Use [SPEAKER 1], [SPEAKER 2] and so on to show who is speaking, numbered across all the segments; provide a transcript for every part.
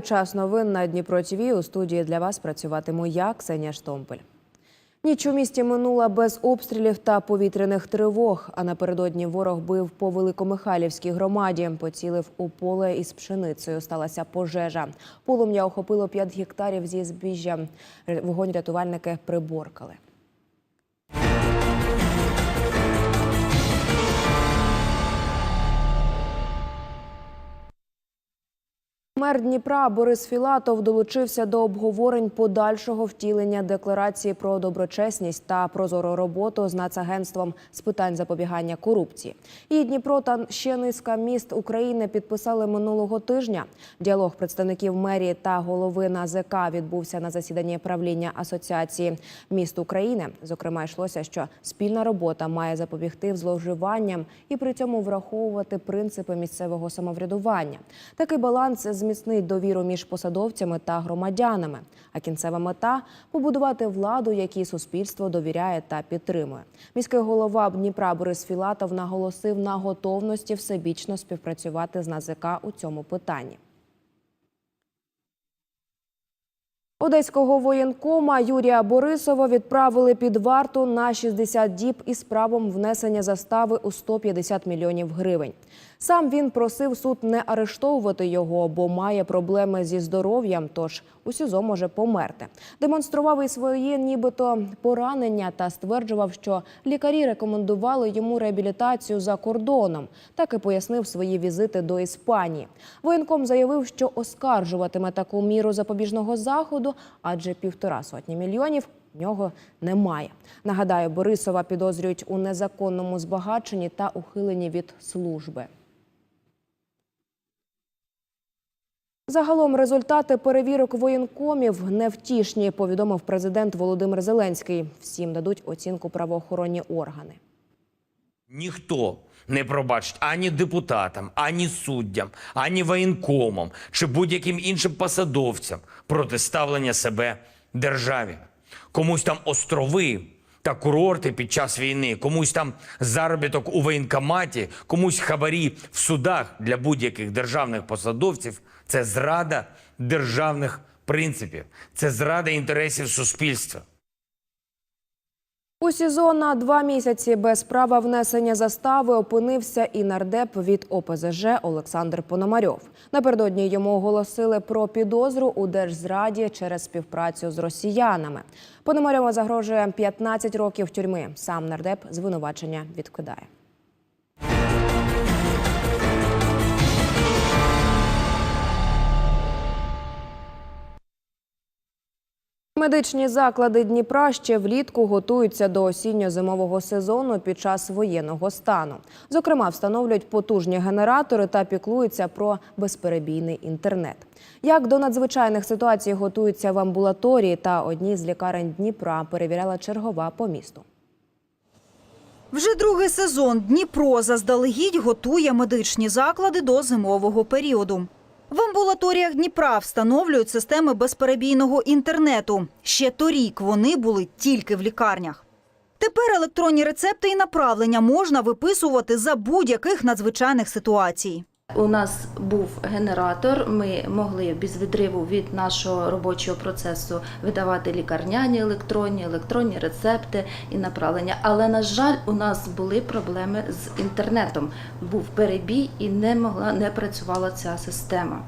[SPEAKER 1] Час новин на Дніпро ТВ. У студії для вас працюватиму я, Ксенія Штомпель. Ніч у місті минула без обстрілів та повітряних тривог. А напередодні ворог бив по Великомихайлівській громаді. Поцілив у поле із пшеницею. Сталася пожежа. Полум'я охопило 5 гектарів зі збіжжя. Вогонь рятувальники приборкали. Мер Дніпра Борис Філатов долучився до обговорень подальшого втілення декларації про доброчесність та прозору роботу з Нацагентством з питань запобігання корупції. І Дніпро та ще низка міст України підписали минулого тижня. Діалог представників мерії та голови НАЗК відбувся на засіданні правління Асоціації міст України. Зокрема, йшлося, що спільна робота має запобігти зловживанням і при цьому враховувати принципи місцевого самоврядування. Такий баланс зміцнить довіру між посадовцями та громадянами. А кінцева мета побудувати владу, якій суспільство довіряє та підтримує. Міський голова Дніпра Борис Філатов наголосив на готовності всебічно співпрацювати з НАЗК у цьому питанні. Одеського воєнкома Юрія Борисова відправили під варту на 60 діб із правом внесення застави у 150 мільйонів гривень. Сам він просив суд не арештовувати його, бо має проблеми зі здоров'ям, тож у СІЗО може померти. Демонстрував і своє нібито поранення та стверджував, що лікарі рекомендували йому реабілітацію за кордоном. Так і пояснив свої візити до Іспанії. Воєнком заявив, що оскаржуватиме таку міру запобіжного заходу, адже півтора сотні мільйонів нього немає. Нагадаю, Борисова підозрюють у незаконному збагаченні та ухиленні від служби. Загалом результати перевірок воєнкомів невтішні, повідомив президент Володимир Зеленський. Всім дадуть оцінку правоохоронні органи.
[SPEAKER 2] Ніхто не пробачить ані депутатам, ані суддям, ані воєнкомам чи будь-яким іншим посадовцям протиставлення себе державі. Комусь там острови та курорти під час війни, комусь там заробіток у воєнкоматі, комусь хабарі в судах для будь-яких державних посадовців. Це зрада державних принципів, це зрада інтересів суспільства.
[SPEAKER 1] У СІЗО на два місяці без права внесення застави опинився і нардеп від ОПЗЖ Олександр Пономарьов. Напередодні йому оголосили про підозру у держзраді через співпрацю з росіянами. Пономарьова загрожує 15 років тюрми. Сам нардеп звинувачення відкидає. Медичні заклади Дніпра ще влітку готуються до осінньо-зимового сезону під час воєнного стану. Зокрема, встановлюють потужні генератори та піклуються про безперебійний інтернет. Як до надзвичайних ситуацій готуються в амбулаторії та одній з лікарень Дніпра, перевіряла чергова по місту.
[SPEAKER 3] Вже другий сезон Дніпро заздалегідь готує медичні заклади до зимового періоду. В амбулаторіях Дніпра встановлюють системи безперебійного інтернету. Ще торік вони були тільки в лікарнях. Тепер електронні рецепти і направлення можна виписувати за будь-яких надзвичайних ситуацій.
[SPEAKER 4] У нас був генератор. Ми могли без відриву від нашого робочого процесу видавати лікарняні електронні, електронні рецепти і направлення. Але на жаль, у нас були проблеми з інтернетом. Був перебій і не могла не працювала ця система.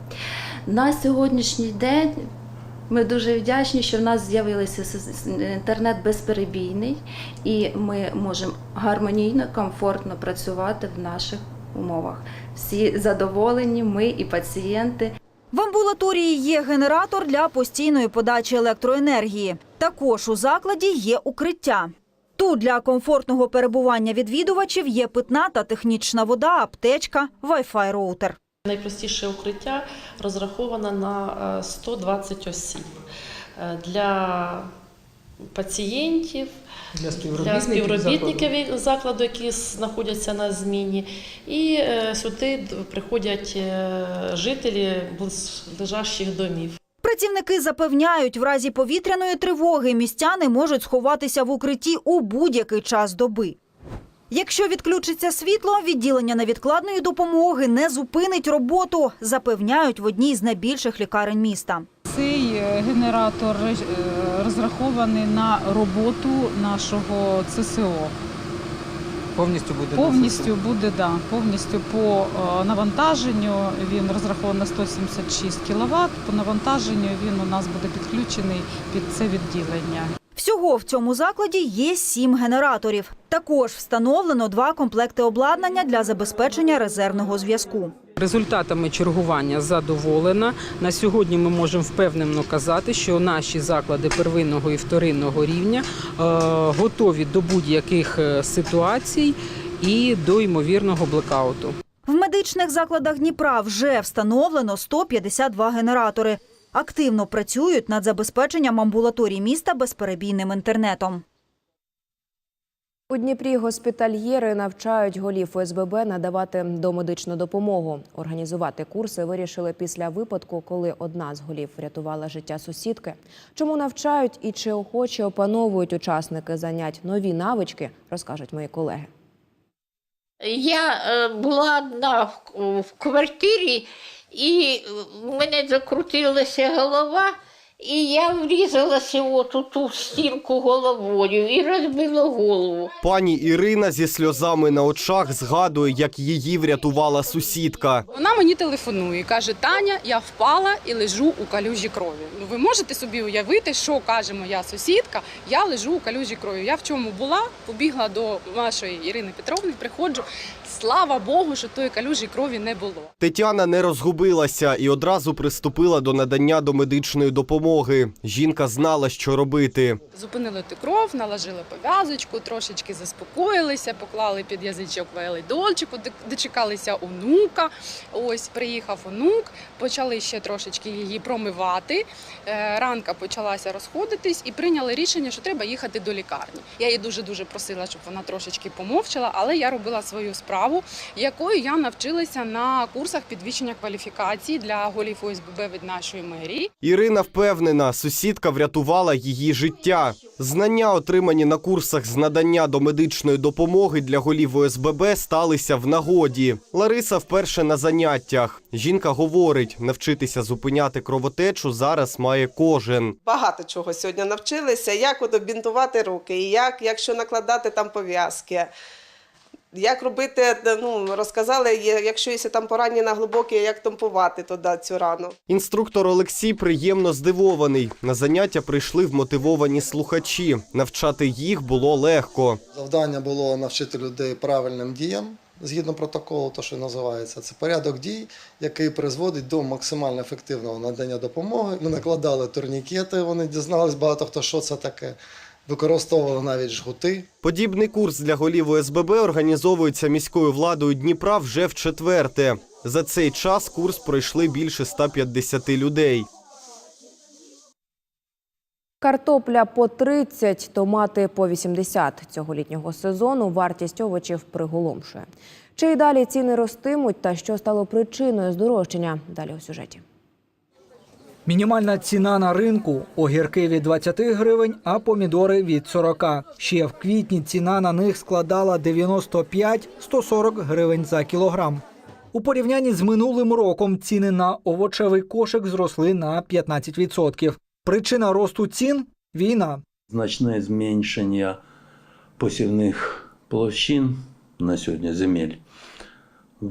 [SPEAKER 4] На сьогоднішній день. Ми дуже вдячні, що в нас з'явився інтернет безперебійний, і ми можемо гармонійно, комфортно працювати в наших умовах. Всі задоволені, ми і пацієнти.
[SPEAKER 3] В амбулаторії є генератор для постійної подачі електроенергії. Також у закладі є укриття. Тут для комфортного перебування відвідувачів є питна та технічна вода, аптечка, Wi-Fi роутер.
[SPEAKER 5] Найпростіше укриття розраховано на е, 120 осіб. Е, Для пацієнтів,
[SPEAKER 6] для
[SPEAKER 5] для
[SPEAKER 6] співробітників,
[SPEAKER 5] співробітників
[SPEAKER 6] закладу.
[SPEAKER 5] закладу, які знаходяться на зміні, і е, сюди приходять е, жителі близлежащих домів.
[SPEAKER 3] Працівники запевняють, в разі повітряної тривоги містяни можуть сховатися в укритті у будь-який час доби. Якщо відключиться світло, відділення невідкладної допомоги не зупинить роботу, запевняють в одній з найбільших лікарень міста.
[SPEAKER 6] Цей е, генератор розрахований на роботу нашого ЦСО.
[SPEAKER 7] Повністю буде
[SPEAKER 6] Повністю буде да, повністю по е, навантаженню. Він розрахований на 176 кВт. По навантаженню він у нас буде підключений під це відділення.
[SPEAKER 3] Всього в цьому закладі є сім генераторів. Також встановлено два комплекти обладнання для забезпечення резервного зв'язку.
[SPEAKER 7] Результатами чергування задоволена. На сьогодні ми можемо впевнено казати, що наші заклади первинного і вторинного рівня е, готові до будь-яких е, ситуацій і до ймовірного блекауту.
[SPEAKER 3] В медичних закладах Дніпра вже встановлено 152 генератори. Активно працюють над забезпеченням амбулаторій міста безперебійним інтернетом.
[SPEAKER 1] У Дніпрі госпітальєри навчають голів ОСББ надавати домедичну допомогу. Організувати курси вирішили після випадку, коли одна з голів врятувала життя сусідки. Чому навчають і чи охоче опановують учасники занять нові навички, розкажуть мої колеги.
[SPEAKER 8] Я е, була одна в, в квартирі, і в мене закрутилася голова, і я врізалася от у ту стінку головою і розбила голову.
[SPEAKER 9] Пані Ірина зі сльозами на очах згадує, як її врятувала сусідка.
[SPEAKER 10] Вона мені телефонує, і каже: Таня, я впала і лежу у калюжі крові. Ну ви можете собі уявити, що каже моя сусідка? Я лежу у калюжі крові. Я в чому була? Побігла до нашої Ірини Петровни, приходжу. Слава Богу, що тої калюжі крові не було.
[SPEAKER 9] Тетяна не розгубилася і одразу приступила до надання домедичної допомоги. Жінка знала, що робити.
[SPEAKER 10] Зупинили ту кров, наложили пов'язочку, трошечки заспокоїлися, поклали під язичок валидольчику, дочекалися онука. Ось приїхав онук, почали ще трошечки її промивати. Е, Ранка почалася розходитись і прийняли рішення, що треба їхати до лікарні. Я її дуже дуже просила, щоб вона трошечки помовчала, але я робила свою справу, якою я навчилася на курсах підвищення кваліфікації для голів ОСББ від нашої мерії.
[SPEAKER 9] Ірина впевнена, сусідка врятувала її життя. Знання, отримані на курсах з надання домедичної допомоги для голів ОСББ, сталися в нагоді. Лариса вперше на заняттях. Жінка говорить, навчитися зупиняти кровотечу зараз має кожен.
[SPEAKER 11] Багато чого сьогодні навчилися, як от обінтувати руки, як, якщо накладати там пов'язки. Як робити, ну розказали, якщо є там поранення глибоке, як тампувати туди цю рану.
[SPEAKER 9] Інструктор Олексій приємно здивований. На заняття прийшли вмотивовані слухачі. Навчати їх було легко.
[SPEAKER 12] Завдання було навчити людей правильним діям згідно протоколу, то що називається. Це порядок дій, який призводить до максимально ефективного надання допомоги. Ми накладали турнікети, вони дізнались багато хто, що це таке. Використовували навіть жгути.
[SPEAKER 9] Подібний курс для голів ОСББ організовується міською владою Дніпра вже в четверте. За цей час курс пройшли більше 150 людей.
[SPEAKER 1] Картопля по 30, томати по 80 цього літнього сезону. Вартість овочів приголомшує. Чи й далі ціни ростимуть та що стало причиною здорожчання? Далі у сюжеті.
[SPEAKER 13] Мінімальна ціна на ринку огірки від 20 гривень, а помідори від 40. Ще в квітні ціна на них складала 95-140 гривень за кілограм. У порівнянні з минулим роком ціни на овочевий кошик зросли на 15%. Причина росту цін війна.
[SPEAKER 14] значне зменшення посівних площин на сьогодні земель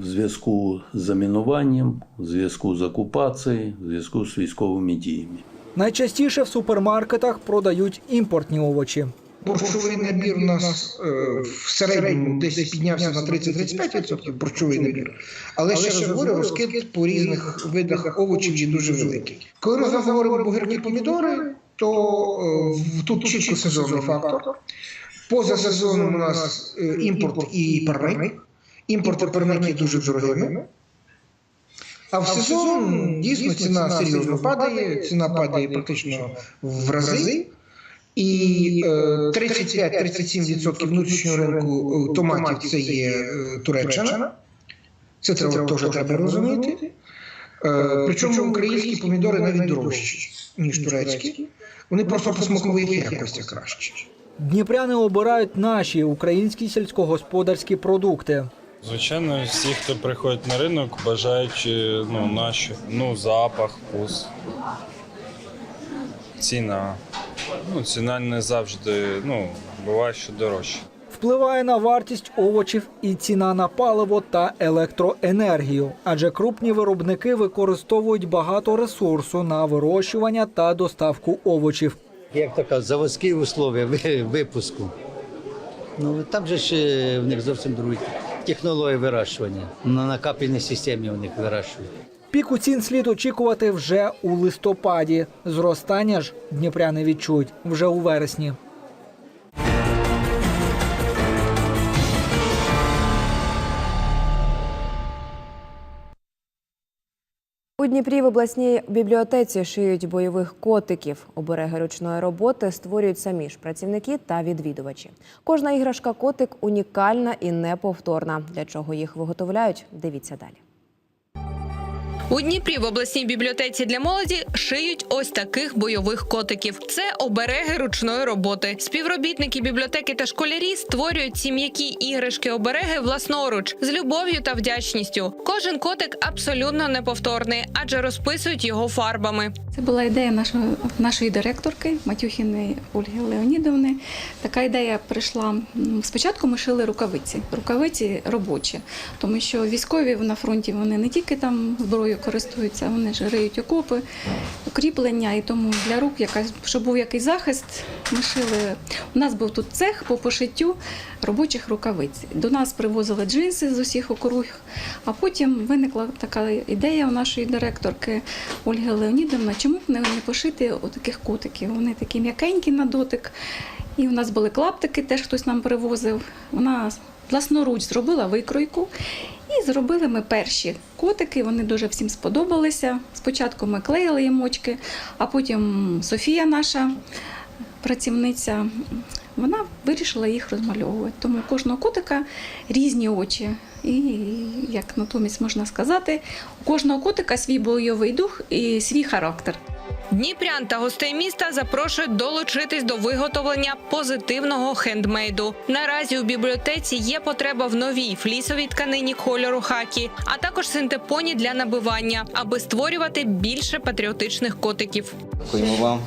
[SPEAKER 14] в зв'язку з замінуванням, в зв'язку з окупацією, в зв'язку з військовими діями.
[SPEAKER 13] Найчастіше в супермаркетах продають імпортні овочі.
[SPEAKER 15] Борщовий набір у нас е, в середньому десь піднявся на 30-35% борщовий набір. Але ще раз говорю, розкид по різних видах овочів є дуже великий. Коли ми говоримо про огірки помідори, то е, тут чітко сезонний фактор. Поза сезоном у нас е, імпорт і парник. Імпорт і є дуже дорогими. А в сезон дійсно ціна серйозно падає, ціна падає практично в рази. І е, 35-37% внутрішнього ринку е, томатів це є е, Туреччина. Це треба теж треба розуміти. Е, Причому українські помідори навіть дорожчі, ніж турецькі. Вони просто по смакових якостях кращі.
[SPEAKER 13] Дніпряни обирають наші українські сільськогосподарські продукти.
[SPEAKER 16] Звичайно, всі, хто приходить на ринок, бажають ну, наші, ну, запах, вкус, ціна. Ну, ціна не завжди, ну, буває, що дорожче.
[SPEAKER 13] Впливає на вартість овочів і ціна на паливо та електроенергію, адже крупні виробники використовують багато ресурсу на вирощування та доставку овочів.
[SPEAKER 17] як така заводські условия випуску. Ну там же ж е, в них зовсім другі технології вирощування. На накапельній системі у них вирощують.
[SPEAKER 13] Піку цін слід очікувати вже у листопаді. Зростання ж дніпряни відчують вже у вересні.
[SPEAKER 1] У Дніпрі в обласній бібліотеці шиють бойових котиків. Обереги ручної роботи створюють самі ж працівники та відвідувачі. Кожна іграшка котик унікальна і неповторна. Для чого їх виготовляють? Дивіться далі.
[SPEAKER 18] У Дніпрі в обласній бібліотеці для молоді шиють ось таких бойових котиків. Це обереги ручної роботи. Співробітники бібліотеки та школярі створюють ці м'які іграшки обереги власноруч з любов'ю та вдячністю. Кожен котик абсолютно неповторний, адже розписують його фарбами.
[SPEAKER 19] Це була ідея нашої, нашої директорки Матюхіної Ольги Леонідовни. Така ідея прийшла. Спочатку ми шили рукавиці, рукавиці робочі, тому що військові на фронті вони не тільки там зброєю користуються, вони ж риють окопи, укріплення, і тому для рук якась, щоб був якийсь захист, ми шили. У нас був тут цех по пошиттю робочих рукавиць. До нас привозили джинси з усіх округ, а потім виникла така ідея у нашої директорки Ольги Леонідовни, чому б не пошити отаких котиків? Вони такі м'якенькі на дотик. І у нас були клаптики, теж хтось нам привозив. Вона власноруч зробила викройку. Зробили ми перші котики. Вони дуже всім сподобалися. Спочатку ми клеїли їм очки, а потім Софія, наша працівниця, вона вирішила їх розмальовувати. Тому у кожного котика різні очі. І як натомість можна сказати, у кожного котика свій бойовий дух і свій характер.
[SPEAKER 18] Дніпрян та гостей міста запрошують долучитись до виготовлення позитивного хендмейду. Наразі у бібліотеці є потреба в новій флісовій тканині кольору хакі, а також синтепоні для набивання, аби створювати більше патріотичних котиків.
[SPEAKER 20] Дякуємо вам.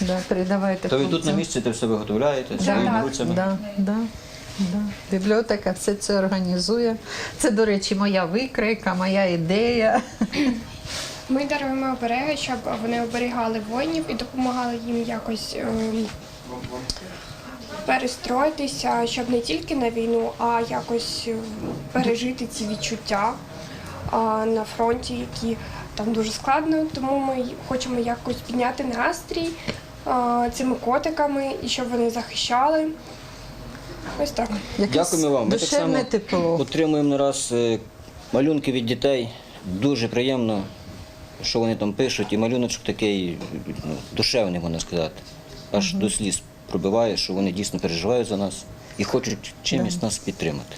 [SPEAKER 21] Да, передавайте.
[SPEAKER 20] То ви тут на місці це все виготовляєте своїми руцями.
[SPEAKER 21] Да, да, да. Бібліотека все це організує. Це, до речі, моя викройка, моя ідея.
[SPEAKER 22] Ми даруємо обереги, щоб вони оберігали воїнів і допомагали їм якось ем, перестроїтися, щоб не тільки на війну, а якось ем, пережити ці відчуття на фронті, які там дуже складно. Тому ми хочемо якось підняти настрій цими котиками і щоб вони захищали. Ось так.
[SPEAKER 20] Дякуємо вам. Ми так само
[SPEAKER 21] тепло.
[SPEAKER 20] отримуємо не раз е, малюнки від дітей. Дуже приємно, що вони там пишуть. І малюночок такий ну, душевний, можна сказати. Аж до сліз пробиває, що вони дійсно переживають за нас і хочуть чимось нас підтримати.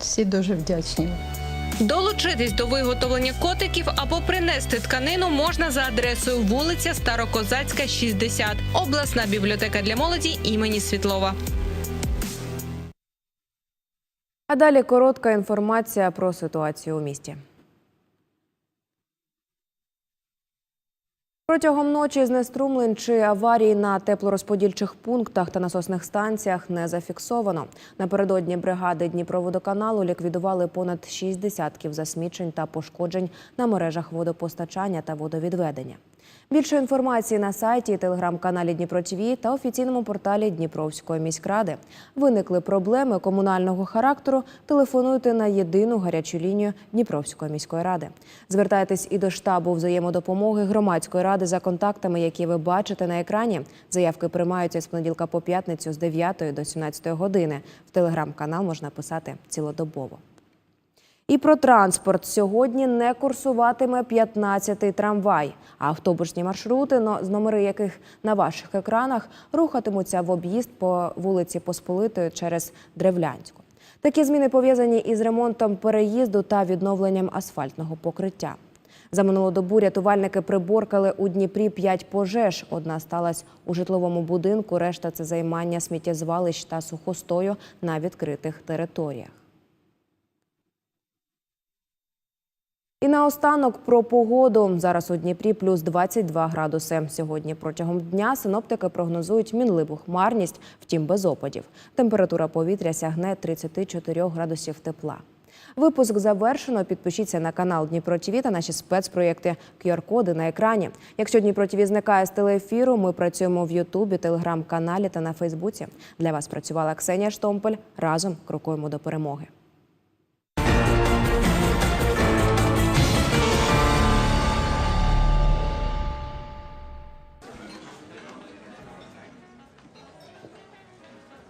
[SPEAKER 21] Всі дуже вдячні.
[SPEAKER 18] Долучитись до виготовлення котиків або принести тканину можна за адресою вулиця Старокозацька, 60, обласна бібліотека для молоді імені Світлова.
[SPEAKER 1] А далі коротка інформація про ситуацію у місті. Протягом ночі знеструмлень чи аварій на теплорозподільчих пунктах та насосних станціях не зафіксовано. Напередодні бригади Дніпроводоканалу ліквідували понад 6 десятків засмічень та пошкоджень на мережах водопостачання та водовідведення. Більше інформації на сайті телеграм-каналі Дніпро ТВ та офіційному порталі Дніпровської міськради. Виникли проблеми комунального характеру. Телефонуйте на єдину гарячу лінію Дніпровської міської ради. Звертайтесь і до штабу взаємодопомоги громадської ради за контактами, які ви бачите на екрані. Заявки приймаються з понеділка по п'ятницю з 9 до 17 години. В телеграм-канал можна писати цілодобово. І про транспорт сьогодні не курсуватиме 15-й трамвай. А автобусні маршрути, з номери яких на ваших екранах рухатимуться в об'їзд по вулиці Посполитої через Древлянську. Такі зміни пов'язані із ремонтом переїзду та відновленням асфальтного покриття. За минулу добу рятувальники приборкали у Дніпрі п'ять пожеж. Одна сталася у житловому будинку, решта це займання сміттєзвалищ та сухостою на відкритих територіях. І наостанок про погоду. Зараз у Дніпрі плюс 22 градуси. Сьогодні протягом дня синоптики прогнозують мінливу хмарність, втім без опадів. Температура повітря сягне 34 градусів тепла. Випуск завершено. Підпишіться на канал Дніпро ТВ та наші спецпроєкти QR-коди на екрані. Якщо Дніпро ТВ зникає з телеефіру, ми працюємо в Ютубі, телеграм-каналі та на Фейсбуці. Для вас працювала Ксенія Штомпель. Разом крокуємо до перемоги.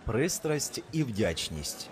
[SPEAKER 23] Пристрасть і вдячність